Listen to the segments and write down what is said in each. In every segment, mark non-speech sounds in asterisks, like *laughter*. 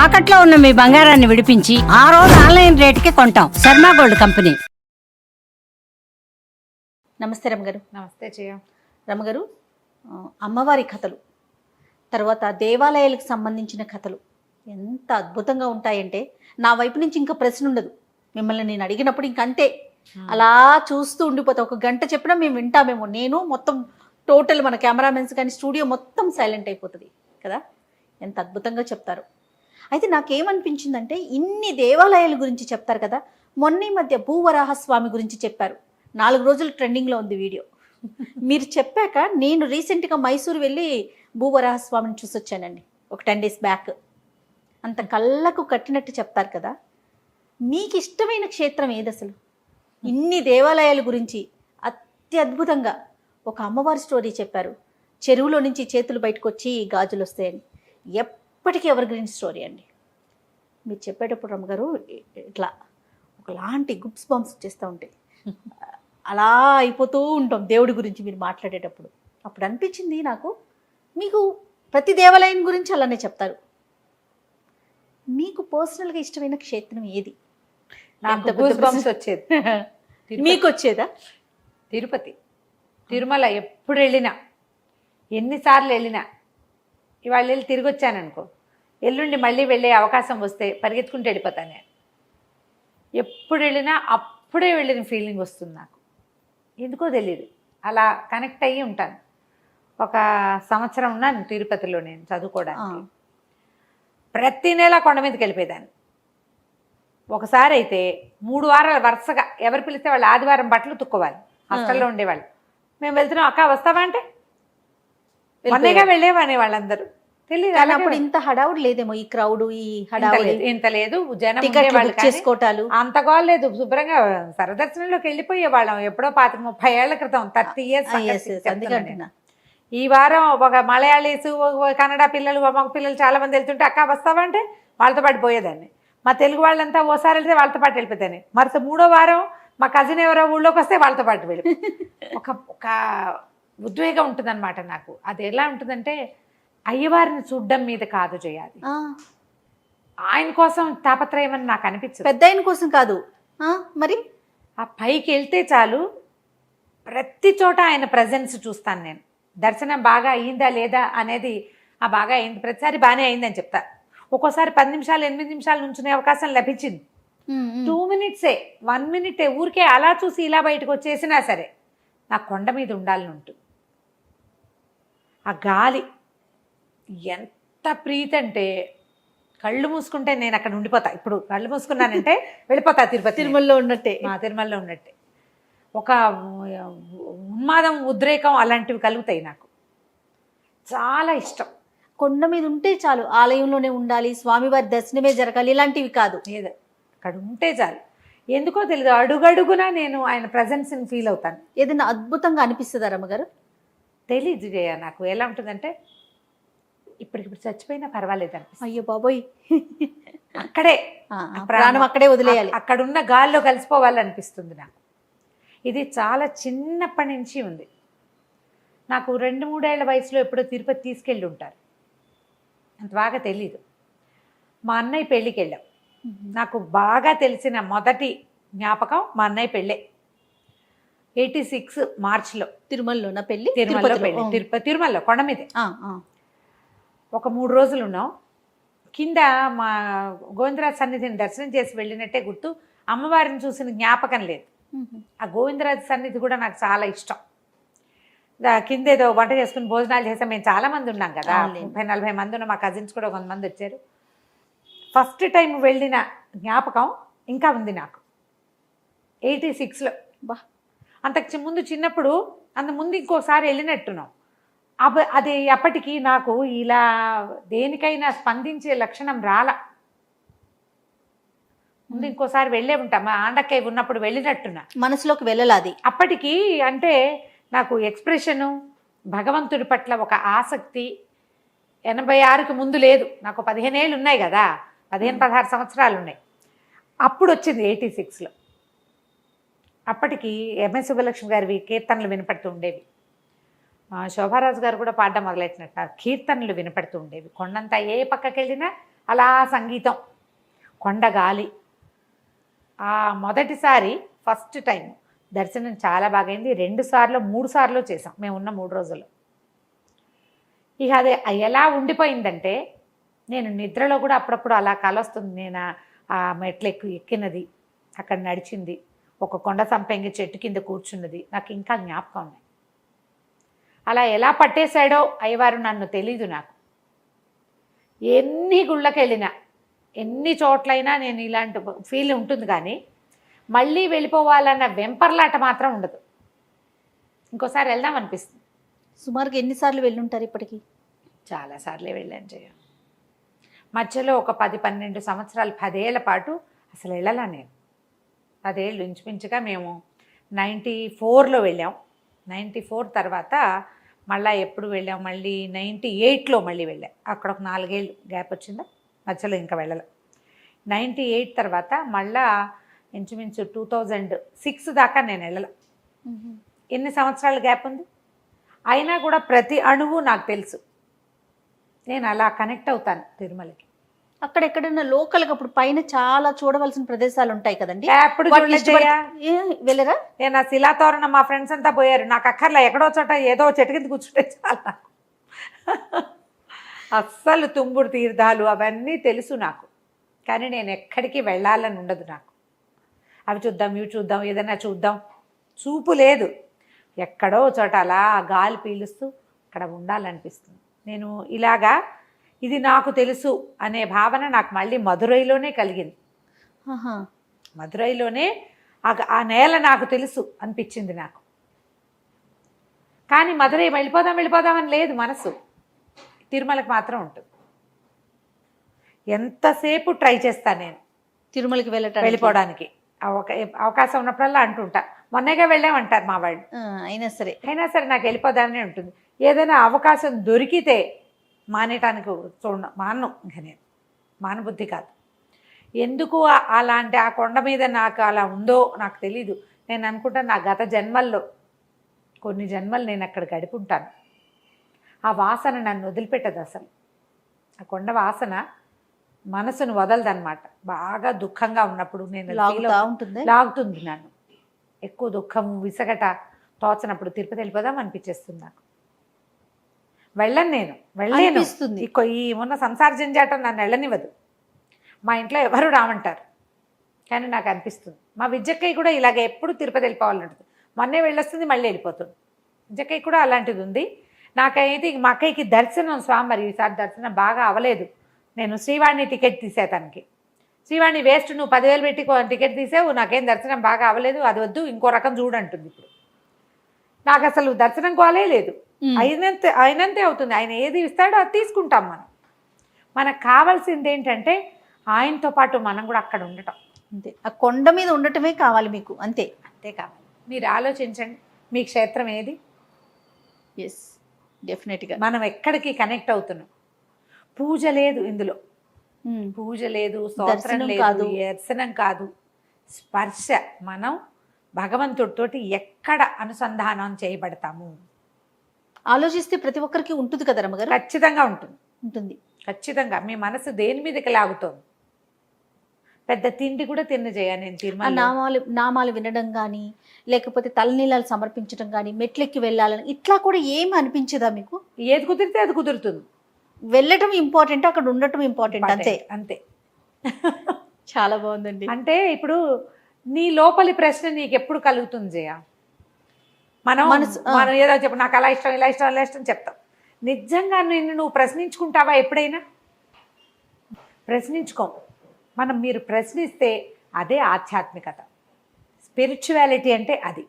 తాకట్లో ఉన్న మీ బంగారాన్ని విడిపించి ఆ రోజు ఆన్లైన్ రేటుకి కొంటాం. Sharma gold company. నమస్తే రమ్మగారు నమస్తే చేయ రమ్మగారు అమ్మవారి కథలు తర్వాత దేవాలయాలకు సంబంధించిన కథలు ఎంత అద్భుతంగా ఉంటాయంటే నా వైపు నుంచి ఇంకా ప్రశ్న ఉండదు. మిమ్మల్ని నేను అడిగినప్పుడు ఇంక అంతే. అలా చూస్తూ ఉండిపోతా ఒక గంట చెప్పినా మేము వింటామేమో. నేను మొత్తం టోటల్ మన కెమెరామెన్స్ కానీ స్టూడియో మొత్తం సైలెంట్ అయిపోతుంది కదా? ఎంత అద్భుతంగా చెప్తారు. అయితే నాకేమనిపించిందంటే ఇన్ని దేవాలయాల గురించి చెప్తారు కదా మొన్న ఈ మధ్య భూవరాహ స్వామి గురించి చెప్పారు. నాలుగు రోజులు ట్రెండింగ్లో ఉంది వీడియో. మీరు చెప్పాక నేను రీసెంట్గా మైసూరు వెళ్ళి భూవరాహ స్వామిని ఒక టెన్ డేస్ బ్యాక్. అంత కళ్ళకు కట్టినట్టు చెప్తారు కదా మీకు ఇష్టమైన క్షేత్రం ఏది అసలు? ఇన్ని దేవాలయాల గురించి అత్యద్భుతంగా ఒక అమ్మవారి స్టోరీ చెప్పారు. చెరువులో నుంచి చేతులు బయటకు వచ్చి గాజులు వస్తాయని ఎప్పటికీ ఎవర్ గ్రీన్ స్టోరీ అండి. మీరు చెప్పేటప్పుడు రమ్మగారు ఇట్లా ఒకలాంటి గుప్స్ బాంబ్స్ వచ్చేస్తూ ఉంటాయి. *laughs* అలా అయిపోతూ ఉంటాం దేవుడి గురించి మీరు మాట్లాడేటప్పుడు. అప్పుడు అనిపించింది నాకు మీకు ప్రతి దేవాలయం గురించి అలానే చెప్తారు. మీకు పర్సనల్గా ఇష్టమైన క్షేత్రం ఏది? నాకు గూస్ బంప్స్. వచ్చేది. *laughs* మీకు వచ్చేదా? తిరుపతి. తిరుమల ఎప్పుడు వెళ్ళినా ఎన్నిసార్లు వెళ్ళినా ఇవాళ వెళ్ళి తిరిగి వచ్చాననుకో ఎల్లుండి మళ్ళీ వెళ్ళే అవకాశం వస్తే పరిగెత్తుకుంటూ వెళ్ళిపోతాను నేను. ఎప్పుడు వెళ్ళినా అప్పుడే వెళ్ళిన ఫీలింగ్ వస్తుంది నాకు. ఎందుకో తెలియదు అలా కనెక్ట్ అయ్యి ఉంటాను. ఒక సంవత్సరం ఉన్నాను తిరుపతిలో నేను చదువుకోవడానికి. ప్రతి నెల కొండ మీదకి వెళ్ళిపోయేదాన్ని. ఒకసారి అయితే మూడు వారాలు వరుసగా ఎవరు పిలిస్తే వాళ్ళు ఆదివారం బట్టలు తుక్కోవాలి హాస్టల్లో ఉండేవాళ్ళు. మేము వెళ్తున్నాం అక్క వస్తావా అంటే? మొన్నగా వెళ్ళేవాని వాళ్ళందరూ. తెలియదు అప్పుడు ఇంత హడావుడు లేదేమో ఈ క్రౌడ్ ఈ హడావుడి? లేదు ఇంత లేదు. జనం చేసుకోవటాలు అంత లేదు. శుభ్రంగా సరదర్శనంలోకి వెళ్ళిపోయే వాళ్ళం ఎప్పుడో పాతి ముప్పై ఏళ్ళ క్రితం థర్టీ ఇయర్స్. ఈ వారం ఒక మలయాళీస్ కన్నడ పిల్లలు మగ పిల్లలు చాలా మంది వెళ్తుంటే అక్క వస్తావా? అంటే వాళ్ళతో పాటు పోయేదాన్ని. మా తెలుగు వాళ్ళంతా ఓసారి వెళ్తే వాళ్ళతో పాటు వెళ్ళిపోతాను మరుస మూడో వారం మా కజిన్ ఎవరో ఊళ్ళోకి వస్తే వాళ్ళతో పాటు వెళ్ళి ఒక ఒక ఉద్వేగం ఉంటుందన్నమాట నాకు. అది ఎలా ఉంటుందంటే అయ్యవారిని చూడడం మీద కాదు చేయాలి ఆయన కోసం తాపత్రయం అని నాకు అనిపించదు. పెద్ద ఆయన కోసం కాదు. మరి? ఆ పైకి వెళ్తే చాలు ప్రతి చోట ఆయన ప్రజెన్స్ చూస్తాను నేను. దర్శనం బాగా అయ్యిందా లేదా అనేది ఆ బాగా అయింది ప్రతిసారి బాగానే అయిందని చెప్తా. ఒక్కోసారి పది నిమిషాలు ఎనిమిది నిమిషాలు నుంచునే అవకాశం లభించింది. టూ మినిట్సే వన్ మినిటే ఊరికే అలా చూసి ఇలా బయటకు వచ్చేసినా సరే నా కొండ మీద ఉండాలని ఉంటుంది ఆ గాలి ఎంత ప్రీతి అంటే కళ్ళు మూసుకుంటే నేను అక్కడ ఉండిపోతా. ఇప్పుడు కళ్ళు మూసుకున్నానంటే *laughs* వెళ్ళిపోతా తిరుపతి. తిరుమలలో ఉన్నట్టే. మా తిరుమలలో ఉన్నట్టే. ఒక ఉన్మాదం ఉద్రేకం అలాంటివి కలుగుతాయి నాకు. చాలా ఇష్టం. కొండ మీద ఉంటే చాలు ఆలయంలోనే ఉండాలి స్వామివారి దర్శనమే జరగాలి ఇలాంటివి కాదు. ఏదో అక్కడ ఉంటే చాలు. ఎందుకో తెలియదు అడుగడుగునా నేను ఆయన ప్రజెన్స్ని ఫీల్ అవుతాను. ఏదైనా అద్భుతంగా అనిపిస్తుందా రమ్మగారు? తెలీదు జయ నాకు. ఎలా ఉంటుందంటే ఇప్పటికిప్పుడు చచ్చిపోయినా పర్వాలేదు అనిపిస్తుంది. అయ్యో బాబోయ్. అక్కడే. ప్రాణం అక్కడే వదిలేయాలి. అక్- అక్కడున్న గాల్లో కలిసిపోవాలనిపిస్తుంది నాకు. ఇది చాలా చిన్నప్పటి నుంచి ఉంది. నాకు రెండు మూడేళ్ళ వయసులో ఎప్పుడో తిరుపతి తీసుకెళ్ళి ఉంటారు. అంత బాగా తెలీదు. మా అన్నయ్య పెళ్ళికి వెళ్ళాం. నాకు బాగా తెలిసిన మొదటి జ్ఞాపకం మా అన్నయ్య పెళ్ళే. ఎయిటీ సిక్స్ మార్చ్లో. తిరుమలలోన పెళ్ళి తిరుమలలో తిరుపతి తిరుమలలో కొండ మీదే. ఒక మూడు రోజులు ఉన్నాం. కింద మా గోవిందరాజ్ సన్నిధిని దర్శనం చేసి వెళ్ళినట్టే గుర్తు అమ్మవారిని చూసిన జ్ఞాపకం లేదు. ఆ గోవిందరాజ్ సన్నిధి కూడా నాకు చాలా ఇష్టం. కింద ఏదో వంట చేసుకుని భోజనాలు చేసాం మేము చాలా మంది ఉన్నాం కదా. ముప్పై నలభై మంది ఉన్నాం మా కజిన్స్ కూడా కొంతమంది వచ్చారు. ఫస్ట్ టైం వెళ్ళిన జ్ఞాపకం ఇంకా ఉంది నాకు. ఎయిటీ సిక్స్లో బా. అంతకు చి- ముందు చిన్నప్పుడు అంత ముందు ఇంకోసారి వెళ్ళినట్టున్నాం. అబ అది అప్పటికి నాకు ఇలా దేనికైనా స్పందించే లక్షణం రాల. ముందు ఇంకోసారి వెళ్ళే ఉంటాం. మా ఆండక్కయ్య ఉన్నప్పుడు వెళ్ళినట్టున్నా. మనసులోకి వెళ్ళలాది అప్పటికి అంటే నాకు ఎక్స్ప్రెషను భగవంతుడి పట్ల ఒక ఆసక్తి ఎనభై ఆరుకి ముందు లేదు. నాకు పదిహేను ఏళ్ళు ఉన్నాయి కదా. పదిహేను పదహారు సంవత్సరాలు ఉన్నాయి. అప్పుడు వచ్చింది ఎయిటీ సిక్స్లో. అప్పటికి ఎంఎస్ సుబ్బలక్ష్మి గారివి కీర్తనలు వినపడుతూ ఉండేవి. శోభారాజు గారు కూడా పాడడం మొదలెట్టినట్టు కీర్తనలు వినపడుతూ ఉండేవి. కొండంతా ఏ పక్కకి వెళ్ళినా అలా సంగీతం కొండ గాలి. ఆ మొదటిసారి ఫస్ట్ టైం దర్శనం చాలా బాగైంది. రెండు సార్లు మూడు సార్లు చేసాం మేము ఉన్న మూడు రోజులు. ఇక అది ఎలా ఉండిపోయిందంటే నేను నిద్రలో కూడా అప్పుడప్పుడు అలా కలొస్తుంది. నేను ఆ- మెట్లు ఎక్కినది అక్కడ నడిచింది. ఒక కొండ సంపెంగి చెట్టు కింద కూర్చున్నది. నాకు ఇంకా జ్ఞాపకం ఉన్నాయి అలా ఎలా పట్టేశాడో అయ్యవారు నన్ను తెలీదు నాకు. ఎన్ని గుళ్ళకి వెళ్ళినా ఎన్ని చోట్లైనా నేను ఇలాంటి ఫీల్ ఉంటుంది కానీ మళ్ళీ వెళ్ళిపోవాలన్న వెంపర్లాట మాత్రం ఉండదు. ఇంకోసారి వెళ్దాం అనిపిస్తుంది. సుమారుగా ఎన్నిసార్లు వెళ్ళుంటారు ఇప్పటికి? చాలాసార్లే వెళ్ళాను జయ. మధ్యలో ఒక పది పన్నెండు సంవత్సరాలు పదేళ్ళ పాటు అసలు వెళ్ళలా నేను. పదేళ్ళు ఇంచుమించుగా మేము నైంటీ ఫోర్లో వెళ్ళాం. నైంటీ ఫోర్ తర్వాత మళ్ళీ ఎప్పుడు వెళ్ళాం? మళ్ళీ నైంటీ ఎయిట్లో మళ్ళీ వెళ్ళాం. అక్కడ ఒక నాలుగేళ్ళు గ్యాప్ వచ్చిందా? మధ్యలో ఇంకా వెళ్ళాల. నైంటీ ఎయిట్ తర్వాత మళ్ళా ఇంచుమించు టూ థౌజండ్ సిక్స్ దాకా నేను వెళ్ళాల. ఎన్ని సంవత్సరాల గ్యాప్ ఉంది? అయినా కూడా ప్రతి అణువు నాకు తెలుసు. నేను అలా కనెక్ట్ అవుతాను తిరుమలకి. అక్కడ ఎక్కడైనా లోకల్గా ఇప్పుడు పైన చాలా చూడవలసిన ప్రదేశాలు ఉంటాయి కదండి. ఎప్పుడు వాటిని చూడలేదు జయ. ఇష్టపడి- ఏ, వెళ్ళరా? నేను ఆ శిలాతోరణం మా ఫ్రెండ్స్ అంతా పోయారు. నాకు అక్కర్లే ఎక్కడో చోట ఏదో చెట్టు కింద కూర్చుంటే చాలు. అస్సలు తుంగుడు తీర్థాలు అవన్నీ తెలుసు నాకు. కానీ నేను ఎక్కడికి వెళ్ళాలని ఉండదు నాకు. అవి చూద్దాం ఇవి చూద్దాం ఏదైనా చూద్దాం. చూపు లేదు. ఎక్కడో చోట అలా గాలి పీలుస్తూ అక్కడ ఉండాలనిపిస్తుంది. నేను ఇలాగా ఇది నాకు తెలుసు అనే భావన నాకు మళ్ళీ మధురైలోనే కలిగింది. ఆహా. మదురైలోనే ఆ- నేల నాకు తెలుసు అనిపించింది నాకు. కానీ మదురై వెళ్ళిపోదాం వెళ్ళిపోదామని లేదు మనసు. తిరుమలకి మాత్రం ఉంటుంది. ఎంతసేపు ట్రై చేస్తాను నేను తిరుమలకి వెళ్ళటానికి? వెళ్ళిపోవడానికి. అవక- అవకాశం ఉన్నప్పుడల్లా అంటుంటా. మొన్నగా వెళ్ళామంటారు మా వాళ్ళు. అయినా సరే. అయినా సరే నాకు వెళ్ళిపోదామనే ఉంటుంది. ఏదైనా అవకాశం దొరికితే మానేయటానికి చూడ మాను ఇంక నేను. మానబుద్ధి కాదు. ఎందుకు అలాంటి ఆ కొండ మీద నాకు అలా ఉందో నాకు తెలీదు. నేను అనుకుంటా నా గత జన్మల్లో కొన్ని జన్మలు నేను అక్కడ గడిపుంటాను. ఆ వాసన నన్ను వదిలిపెట్టదు అసలు. ఆ కొండ వాసన మనసును వదలదన్నమాట. బాగా దుఃఖంగా ఉన్నప్పుడు నేను ఉంటుంది? లాగుతుంది నన్ను. ఎక్కువ దుఃఖము విసగట తోచనప్పుడు తిరుపతి వెళ్ళిపోదాం అనిపించేస్తుంది నాకు. వెళ్ళను. నేను వెళ్ళలేను. ఈ ఉన్న సంసార జంజాటం నన్ను వెళ్ళనివ్వదు. మా ఇంట్లో ఎవరు రామంటారు? కానీ నాకు అనిపిస్తుంది. మా విద్యక్కయ్య కూడా ఇలాగ ఎప్పుడు తిరుపతి వెళ్ళిపోవాలంటుంది మొన్నే వెళ్ళొస్తుంది మళ్ళీ వెళ్ళిపోతుంది. విద్యక్కయ్య కూడా అలాంటిది ఉంది. నాకైతే మా అక్కయ్యకి దర్శనం స్వామివారి ఈసారి దర్శనం బాగా అవ్వలేదు నేను శ్రీవాణి టికెట్ తీసే తనకి శ్రీవాణి వేస్ట్ నువ్వు పదివేలు పెట్టి టికెట్ తీసావు నాకేం దర్శనం బాగా అవ్వలేదు అది వద్దు ఇంకో రకం చూడంటుంది ఇప్పుడు. నాకు అసలు దర్శనం కోలే లేదు. అయినంతే అయినంతే అవుతుంది. ఆయన ఏది ఇస్తాడో అది తీసుకుంటాం మనం. మనకు కావాల్సింది ఏంటంటే ఆయనతో పాటు మనం కూడా అక్కడ ఉండటం. అంతే. ఆ కొండ మీద ఉండటమే కావాలి మీకు అంతే. అంతే కావాలి మీరు ఆలోచించండి మీ క్షేత్రం ఏది? ఎస్ డెఫినెట్గా మనం ఎక్కడికి కనెక్ట్ అవుతున్నాం? పూజ లేదు ఇందులో. పూజ లేదు స్తోత్రం లేదు. దర్శనం కాదు. స్పర్శ మనం భగవంతుడితోటి ఎక్కడ అనుసంధానం చేయబడతాము? ఆలోచిస్తే ప్రతి ఒక్కరికి ఉంటుంది కదా రమ్మగారు? ఖచ్చితంగా ఉంటుంది. ఉంటుంది. ఖచ్చితంగా. మీ మనసు దేని మీదకి లాగుతోంది? పెద్ద తిండి కూడా తిన్న చేయ నేను తీర్మానం నామాలు నామాలు వినడం కానీ లేకపోతే తలనీలాలు సమర్పించడం కానీ మెట్లెక్కి వెళ్ళాలని ఇట్లా కూడా ఏం అనిపించదా మీకు? ఏది కుదిరితే అది కుదురుతుంది. వెళ్ళటం ఇంపార్టెంట్? అక్కడ ఉండటం ఇంపార్టెంట్? అంతే. అంతే. చాలా బాగుందండి. అంటే ఇప్పుడు నీ లోపలి ప్రశ్న నీకు ఎప్పుడు కలుగుతుంది జయ? మనం. మనం ఏదో చెప్పు నాకు అలా ఇష్టం ఇలా ఇష్టం ఇలా ఇష్టం చెప్తాం. నిజంగా నిన్ను నువ్వు ప్రశ్నించుకుంటావా ఎప్పుడైనా? ప్రశ్నించుకో. మనం మీరు ప్రశ్నిస్తే అదే ఆధ్యాత్మికత. స్పిరిచువాలిటీ అంటే అది.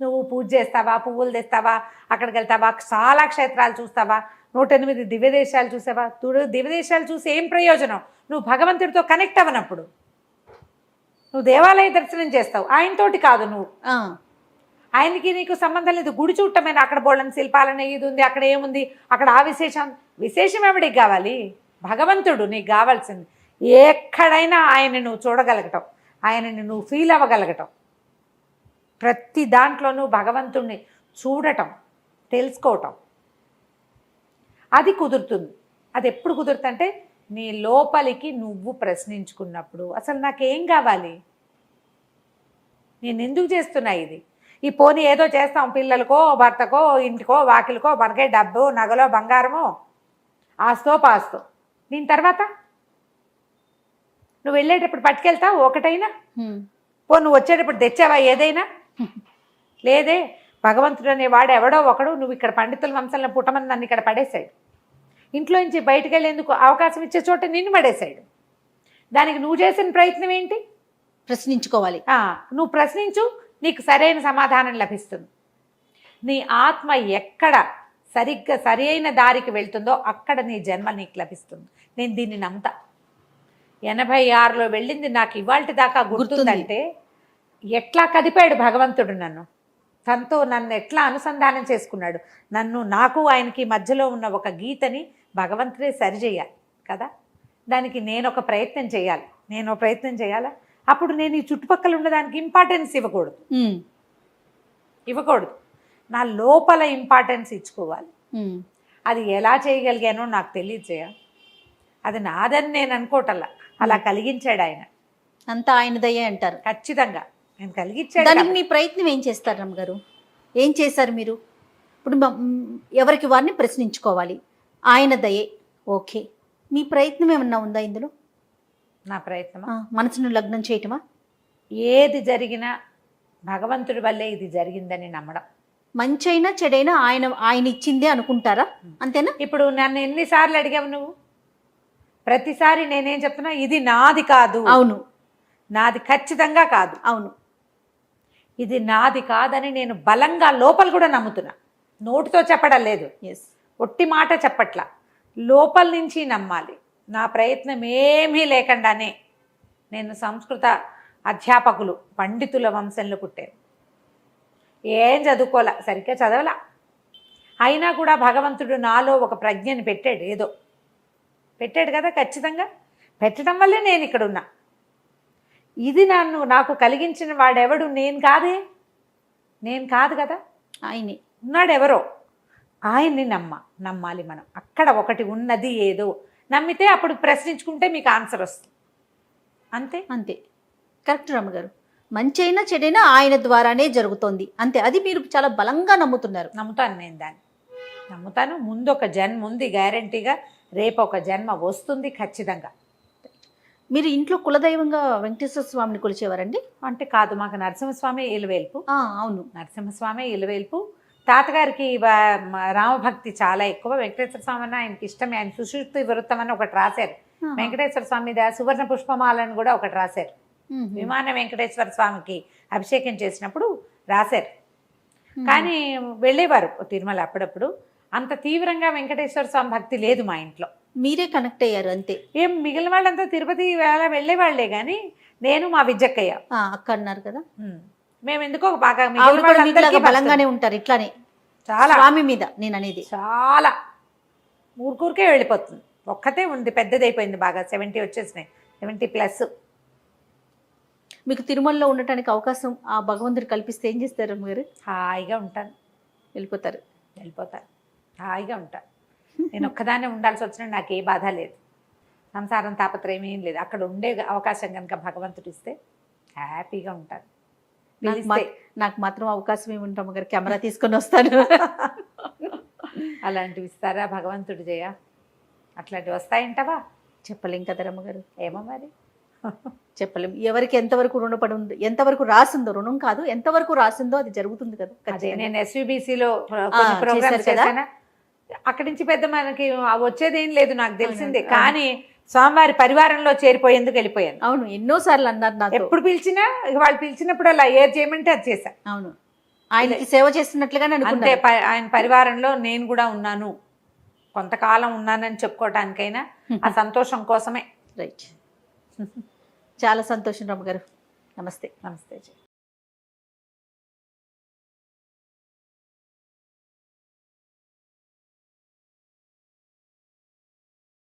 నువ్వు పూజ చేస్తావా పువ్వులు తెస్తావా అక్కడికి వెళ్తావా చాలా క్షేత్రాలు చూస్తావా నూట ఎనిమిది దివ్యదేశాలు చూసావా? చూడు దివ్యదేశాలు చూసి ఏం ప్రయోజనం? నువ్వు భగవంతుడితో కనెక్ట్ అవ్వనప్పుడు. నువ్వు దేవాలయ దర్శనం చేస్తావు. ఆయనతోటి కాదు నువ్వు. ఆయనకి నీకు సంబంధం లేదు. గుడి చూడటమేనా అక్కడ బోళ్ళని శిల్పాలని ఇది ఉంది అక్కడ ఏముంది? అక్కడ ఆ విశేషం. విశేషం ఎవడికి కావాలి? భగవంతుడు నీకు కావాల్సింది. ఎక్కడైనా ఆయన నువ్వు చూడగలగటం ఆయనని నువ్వు ఫీల్ అవ్వగలగటం. ప్రతి దాంట్లోనూ భగవంతుణ్ణి చూడటం తెలుసుకోవటం. అది కుదురుతుంది. అది ఎప్పుడు కుదురుతుందంటే నీ లోపలికి నువ్వు ప్రశ్నించుకున్నప్పుడు. అసలు నాకేం కావాలి? నేను ఎందుకు చేస్తున్నా ఇది? ఈ పోనీ ఏదో చేస్తాం పిల్లలకో భర్తకో ఇంటికో వాకిలకో మనకే డబ్బు నగలో బంగారమో. ఆస్తో పాస్తో. దీని తర్వాత? నువ్వు వెళ్ళేటప్పుడు పట్టుకెళ్తావు ఒకటైనా. పో నువ్వు వచ్చేటప్పుడు తెచ్చావా ఏదైనా? లేదే భగవంతుడు అనేవాడు ఎవడో ఒకడు నువ్వు ఇక్కడ పండితుల వంశంలో పుట్టమని నన్ను ఇక్కడ పడేశాడు. ఇంట్లో నుంచి బయటకు వెళ్ళేందుకు అవకాశం ఇచ్చే చోట నిన్ను పడేశాడు. దానికి నువ్వు చేసిన ప్రయత్నం ఏంటి? ప్రశ్నించుకోవాలి. నువ్వు ప్రశ్నించు నీకు సరైన సమాధానం లభిస్తుంది. నీ ఆత్మ ఎక్కడ సరిగ్గా సరి అయిన దారికి వెళ్తుందో అక్కడ నీ జన్మ నీకు లభిస్తుంది. నేను దీన్ని నమ్ముతా. ఎనభై ఆరులో వెళ్ళింది నాకు ఇవాళ దాకా గుర్తుందంటే ఎట్లా కదిపాడు భగవంతుడు నన్ను? తనతో నన్ను ఎట్లా అనుసంధానం చేసుకున్నాడు? నన్ను నాకు ఆయనకి మధ్యలో ఉన్న ఒక గీతని భగవంతుడే సరిచేయాలి కదా? దానికి నేను ఒక ప్రయత్నం చేయాలి. నేను ఒక ప్రయత్నం చేయాలా? అప్పుడు నేను ఈ చుట్టుపక్కల ఉన్నదానికి ఇంపార్టెన్స్ ఇవ్వకూడదు. ఇవ్వకూడదు. నా లోపల ఇంపార్టెన్స్ ఇచ్చుకోవాలి. అది ఎలా చేయగలిగానో నాకు తెలియదు జయ. అది నాదని నేను అనుకోవటల్లా అలా కలిగించాడు ఆయన. అంతా ఆయనదయ్యే అంటారు. ఖచ్చితంగా. నేను కలిగించాడు దానికి. మీ ప్రయత్నం ఏం చేస్తారు రమ్మ గారు ఏం చేశారు మీరు? ఇప్పుడు ఎవరికి వారిని ప్రశ్నించుకోవాలి? ఆయన దయే. ఓకే. మీ ప్రయత్నం ఏమన్నా ఉందా ఇందులో? నా ప్రయత్నం ఆ, మనసును లగ్నం చేయటమా? ఏది జరిగినా భగవంతుడి వల్లే ఇది జరిగిందని నమ్మడం. మంచైనా చెడైనా ఆయన ఆయన ఇచ్చిందే అనుకుంటారా? అంతేనా? ఇప్పుడు నన్ను ఎన్నిసార్లు అడిగావు నువ్వు? ప్రతిసారి నేనేం చెప్తున్నా ఇది నాది కాదు. అవును. నాది ఖచ్చితంగా కాదు. అవును. ఇది నాది కాదని నేను బలంగా లోపల కూడా నమ్ముతున్నా. నోటితో చెప్పడం లేదు. ఎస్ ఒట్టి మాట చెప్పట్లా. లోపల నుంచి నమ్మాలి. నా ప్రయత్నం ఏమీ లేకుండానే నేను సంస్కృత అధ్యాపకులు పండితుల వంశంలో పుట్టాను. ఏం చదువుకోలే సరిగ్గా చదవలా. అయినా కూడా భగవంతుడు నాలో ఒక ప్రజ్ఞని పెట్టాడు ఏదో. పెట్టాడు కదా ఖచ్చితంగా? పెట్టడం వల్లే నేను ఇక్కడ ఉన్నా. ఇది నన్ను నాకు కలిగించిన వాడెవడు? నేను కాదే? నేను కాదు కదా? ఆయనే. ఉన్నాడు ఎవరో ఆయన్ని నమ్మ నమ్మాలి మనం. అక్కడ ఒకటి ఉన్నది ఏదో. నమ్మితే అప్పుడు ప్రశ్నించుకుంటే మీకు ఆన్సర్ వస్తుంది. అంతే? అంతే. కరెక్ట్ రమ్మగారు మంచైనా చెడైనా ఆయన ద్వారానే జరుగుతోంది. అంతే. అది మీరు చాలా బలంగా నమ్ముతున్నారు. నమ్ముతాను నేను దాన్ని. నమ్ముతాను. ముందు ఒక జన్మ ఉంది గ్యారంటీగా. రేపు ఒక జన్మ వస్తుంది ఖచ్చితంగా. మీరు ఇంట్లో కులదైవంగా వెంకటేశ్వర స్వామిని కొలిచేవారండి? అంటే కాదు మాకు నరసింహస్వామి ఇలవేల్పు. అవును. నరసింహస్వామి ఇలవేల్పు. తాతగారికి రామభక్తి చాలా ఎక్కువ. వెంకటేశ్వర స్వామి అన్న ఆయనకి ఇష్టమే. ఆయన సుశుద్ధి వృత్తం అని ఒకటి రాశారు. వెంకటేశ్వర స్వామి మీద సువర్ణ పుష్పమాలని కూడా ఒకటి రాశారు. విమాన వెంకటేశ్వర స్వామికి అభిషేకం చేసినప్పుడు రాశారు. కానీ వెళ్ళేవారు తిరుమల అప్పుడప్పుడు. అంత తీవ్రంగా వెంకటేశ్వర స్వామి భక్తి లేదు మా ఇంట్లో. మీరే కనెక్ట్ అయ్యారు అంతే. ఏం మిగిలిన వాళ్ళంతా తిరుపతి వేళ వెళ్ళేవాళ్ళే కానీ నేను మా విద్యక్కయ్య. ఆ, అక్క అన్నారు కదా. మేము ఎందుకో బాగా ఆవిడ కూడా మీకులాగా. బలంగానే ఉంటారు ఇట్లానే. చాలా. స్వామి మీద నేను అనేది చాలా. ఊరికూరికే వెళ్ళిపోతుంది. ఒక్కతే ఉంది పెద్దదైపోయింది బాగా. సెవెంటీ వచ్చేసినాయి. Seventy plus. మీకు తిరుమలలో ఉండటానికి అవకాశం ఆ భగవంతుడు కల్పిస్తే ఏం చేస్తారు గారు హాయిగా ఉంటాను. వెళ్ళిపోతారు. వెళ్ళిపోతాను. హాయిగా ఉంటాను. నేను ఒక్కదాన్నే ఉండాల్సి వచ్చినా నాకు ఏ బాధ లేదు. సంసారం తాపత్రయం ఏం లేదు. అక్కడ ఉండే అవకాశం కనుక భగవంతుడు ఇస్తే హ్యాపీగా ఉంటాను. నాకు మాత్రం అవకాశం ఏమి రమ్మ గారు కెమెరా తీసుకొని వస్తాను. అలాంటివి ఇస్తారా భగవంతుడు జయ అట్లాంటివి వస్తాయంటవా? చెప్పలేం కదా రమ్మ గారు. ఏమో మరి. చెప్పలేం. ఎవరికి ఎంతవరకు రుణపడి ఉంది ఎంతవరకు రాసిందో రుణం కాదు ఎంతవరకు రాసిందో అది జరుగుతుంది కదా. నేను ఎస్విబిసిలో కదా? చేశానా? అక్కడి నుంచి పెద్ద మనకి వచ్చేదేం లేదు నాకు తెలిసిందే. కానీ స్వామివారి పరివారంలో చేరిపోయేందుకు వెళ్ళిపోయాను? అవును ఎన్నో సార్లు అన్నారు నాతో. ఎప్పుడు పిలిచినా వాళ్ళు పిలిచినప్పుడు అలా ఏది చేయమంటే అది చేశా. అవును. ఆయనకి సేవ చేస్తున్నట్లుగానే అనుకున్నారు ప- ఆయన పరివారంలో నేను కూడా ఉన్నాను. కొంతకాలం ఉన్నానని చెప్పుకోవటానికైనా ఆ *laughs* సంతోషం కోసమే. రైట్. చాలా సంతోషం రమ్మ గారు. నమస్తే. నమస్తే